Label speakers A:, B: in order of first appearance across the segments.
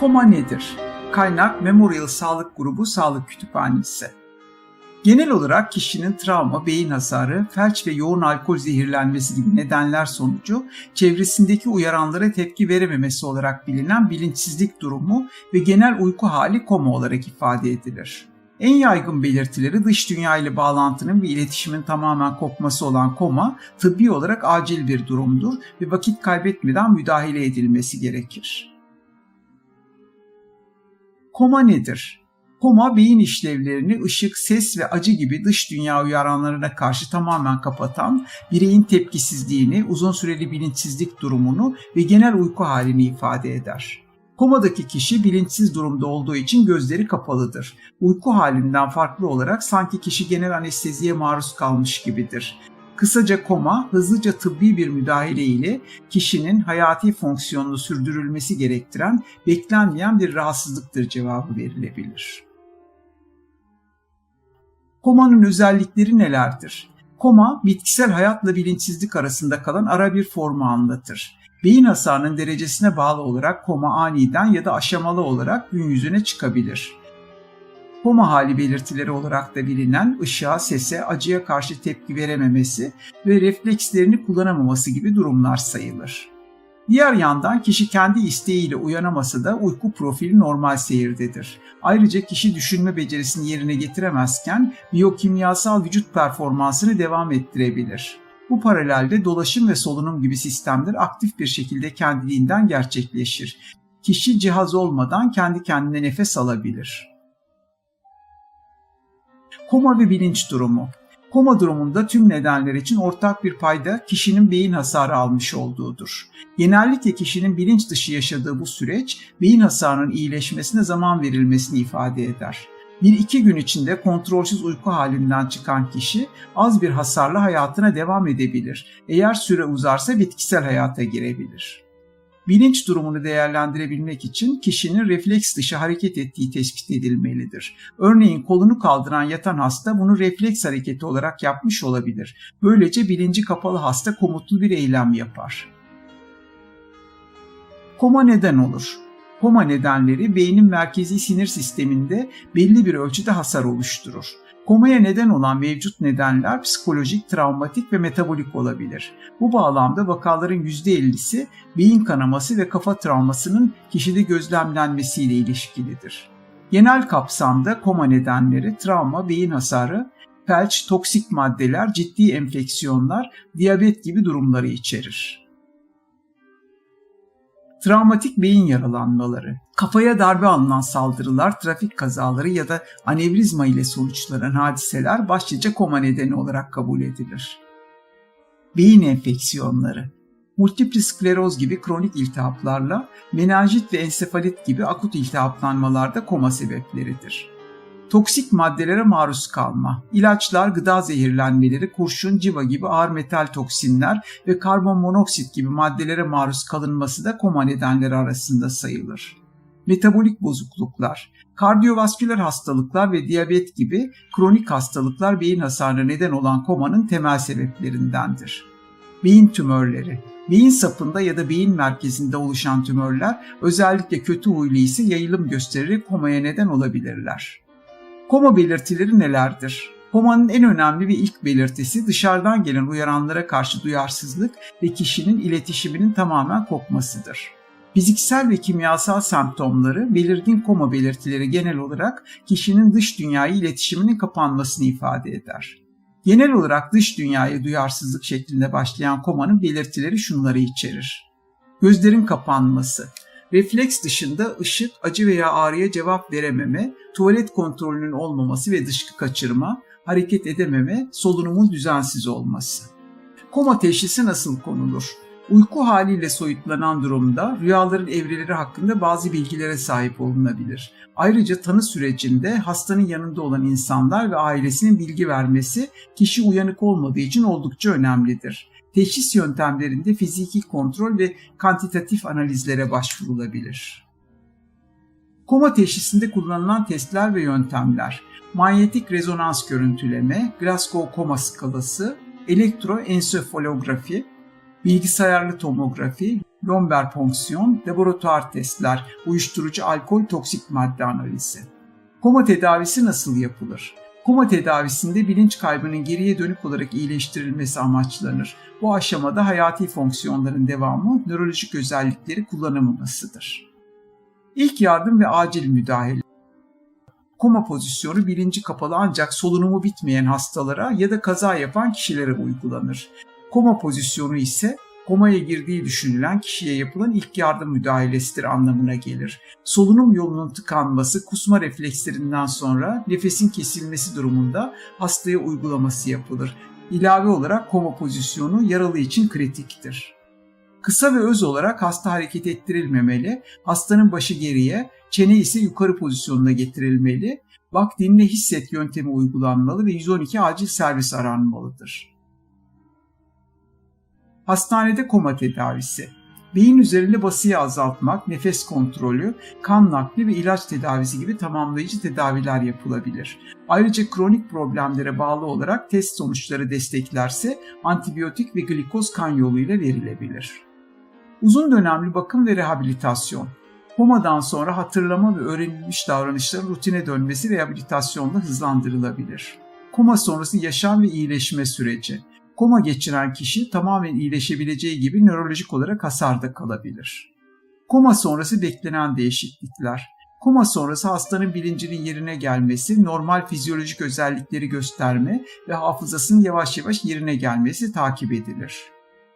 A: Koma nedir? Kaynak Memorial Sağlık Grubu Sağlık Kütüphanesi. Genel olarak kişinin travma, beyin hasarı, felç ve yoğun alkol zehirlenmesi gibi nedenler sonucu çevresindeki uyaranlara tepki verememesi olarak bilinen bilinçsizlik durumu ve genel uyku hali koma olarak ifade edilir. En yaygın belirtileri dış dünya ile bağlantının ve iletişimin tamamen kopması olan koma, tıbbi olarak acil bir durumdur ve vakit kaybetmeden müdahale edilmesi gerekir. Koma nedir? Koma beyin işlevlerini ışık, ses ve acı gibi dış dünya uyaranlarına karşı tamamen kapatan, bireyin tepkisizliğini, uzun süreli bilinçsizlik durumunu ve genel uyku halini ifade eder. Komadaki kişi bilinçsiz durumda olduğu için gözleri kapalıdır. Uyku halinden farklı olarak sanki kişi genel anesteziye maruz kalmış gibidir. Kısaca koma hızlıca tıbbi bir müdahale ile kişinin hayati fonksiyonunu sürdürülmesi gerektiren beklenmeyen bir rahatsızlıktır cevabı verilebilir. Komanın özellikleri nelerdir? Koma, bitkisel hayatla bilinçsizlik arasında kalan ara bir formu anlatır. Beyin hasarının derecesine bağlı olarak koma aniden ya da aşamalı olarak gün yüzüne çıkabilir. Koma hali belirtileri olarak da bilinen ışığa, sese, acıya karşı tepki verememesi ve reflekslerini kullanamaması gibi durumlar sayılır. Diğer yandan kişi kendi isteğiyle uyanamasa da uyku profili normal seyirdedir. Ayrıca kişi düşünme becerisini yerine getiremezken biyokimyasal vücut performansını devam ettirebilir. Bu paralelde dolaşım ve solunum gibi sistemler aktif bir şekilde kendiliğinden gerçekleşir. Kişi cihaz olmadan kendi kendine nefes alabilir. Koma ve bilinç durumu Koma durumunda tüm nedenler için ortak bir payda kişinin beyin hasarı almış olduğudur. Genellikle kişinin bilinç dışı yaşadığı bu süreç beyin hasarının iyileşmesine zaman verilmesini ifade eder. Bir iki gün içinde kontrolsüz uyku halinden çıkan kişi az bir hasarla hayatına devam edebilir. Eğer süre uzarsa bitkisel hayata girebilir. Bilinç durumunu değerlendirebilmek için kişinin refleks dışı hareket ettiği tespit edilmelidir. Örneğin kolunu kaldıran yatan hasta bunu refleks hareketi olarak yapmış olabilir. Böylece bilinci kapalı hasta komutlu bir eylem yapar. Koma neden olur? Koma nedenleri beynin merkezi sinir sisteminde belli bir ölçüde hasar oluşturur. Komaya neden olan mevcut nedenler psikolojik, travmatik ve metabolik olabilir. Bu bağlamda vakaların %50'si beyin kanaması ve kafa travmasının kişide gözlemlenmesiyle ilişkilidir. Genel kapsamda koma nedenleri travma, beyin hasarı, felç, toksik maddeler, ciddi enfeksiyonlar, diyabet gibi durumları içerir. Travmatik beyin yaralanmaları, kafaya darbe alınan saldırılar, trafik kazaları ya da anevrizma ile sonuçlanan hadiseler başlıca koma nedeni olarak kabul edilir. Beyin enfeksiyonları, multiple skleroz gibi kronik iltihaplarla menenjit ve ensefalit gibi akut iltihaplanmalar da koma sebepleridir. Toksik maddelere maruz kalma, ilaçlar, gıda zehirlenmeleri, kurşun, civa gibi ağır metal toksinler ve karbon monoksit gibi maddelere maruz kalınması da koma nedenleri arasında sayılır. Metabolik bozukluklar, kardiyovasküler hastalıklar ve diyabet gibi kronik hastalıklar beyin hasarına neden olan komanın temel sebeplerindendir. Beyin tümörleri, beyin sapında ya da beyin merkezinde oluşan tümörler özellikle kötü huylu ise yayılım göstererek komaya neden olabilirler. Koma belirtileri nelerdir? Komanın en önemli ve ilk belirtisi dışarıdan gelen uyaranlara karşı duyarsızlık ve kişinin iletişiminin tamamen kopmasıdır. Fiziksel ve kimyasal semptomları belirgin koma belirtileri genel olarak kişinin dış dünyayı iletişiminin kapanmasını ifade eder. Genel olarak dış dünyaya duyarsızlık şeklinde başlayan komanın belirtileri şunları içerir. Gözlerin kapanması, refleks dışında ışık, acı veya ağrıya cevap verememe, tuvalet kontrolünün olmaması ve dışkı kaçırma, hareket edememe, solunumun düzensiz olması. Koma teşhisi nasıl konulur? Uyku haliyle soyutlanan durumda rüyaların evreleri hakkında bazı bilgilere sahip olunabilir. Ayrıca tanı sürecinde hastanın yanında olan insanlar ve ailesinin bilgi vermesi kişi uyanık olmadığı için oldukça önemlidir teşhis yöntemlerinde fiziki kontrol ve kantitatif analizlere başvurulabilir. Koma teşhisinde kullanılan testler ve yöntemler, manyetik rezonans görüntüleme, Glasgow koma skalası, elektroensefalografi, bilgisayarlı tomografi, lomber ponksiyon, laboratuvar testler, uyuşturucu alkol toksik madde analizi. Koma tedavisi nasıl yapılır? Koma tedavisinde bilinç kaybının geriye dönük olarak iyileştirilmesi amaçlanır. Bu aşamada hayati fonksiyonların devamı, nörolojik özellikleri kullanılmamasıdır. İlk yardım ve acil müdahale. Koma pozisyonu bilinci kapalı ancak solunumu bitmeyen hastalara ya da kaza yapan kişilere uygulanır. Koma pozisyonu ise komaya girdiği düşünülen kişiye yapılan ilk yardım müdahalesidir anlamına gelir. Solunum yolunun tıkanması, kusma reflekslerinden sonra nefesin kesilmesi durumunda hastaya uygulaması yapılır. İlave olarak koma pozisyonu yaralı için kritiktir. Kısa ve öz olarak hasta hareket ettirilmemeli, hastanın başı geriye, çene ise yukarı pozisyonuna getirilmeli, bak dinle hisset yöntemi uygulanmalı ve 112 acil servis aranmalıdır. Hastanede koma tedavisi. Beyin üzerinde basıyı azaltmak, nefes kontrolü, kan nakli ve ilaç tedavisi gibi tamamlayıcı tedaviler yapılabilir. Ayrıca kronik problemlere bağlı olarak test sonuçları desteklerse antibiyotik ve glikoz kan yoluyla verilebilir. Uzun dönemli bakım ve rehabilitasyon. Komadan sonra hatırlama ve öğrenilmiş davranışların rutine dönmesi rehabilitasyonla hızlandırılabilir. Koma sonrası yaşam ve iyileşme süreci koma geçiren kişi tamamen iyileşebileceği gibi nörolojik olarak hasarda kalabilir. Koma sonrası beklenen değişiklikler. Koma sonrası hastanın bilincinin yerine gelmesi, normal fizyolojik özellikleri gösterme ve hafızasının yavaş yavaş yerine gelmesi takip edilir.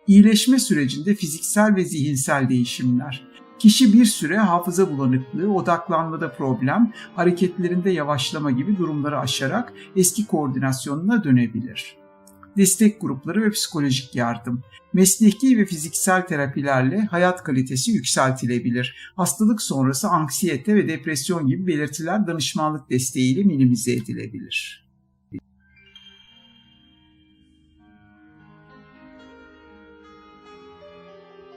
A: İyileşme sürecinde fiziksel ve zihinsel değişimler. Kişi bir süre hafıza bulanıklığı, odaklanmada problem, hareketlerinde yavaşlama gibi durumları aşarak eski koordinasyonuna dönebilir destek grupları ve psikolojik yardım. Mesleki ve fiziksel terapilerle hayat kalitesi yükseltilebilir. Hastalık sonrası anksiyete ve depresyon gibi belirtiler danışmanlık desteğiyle minimize edilebilir.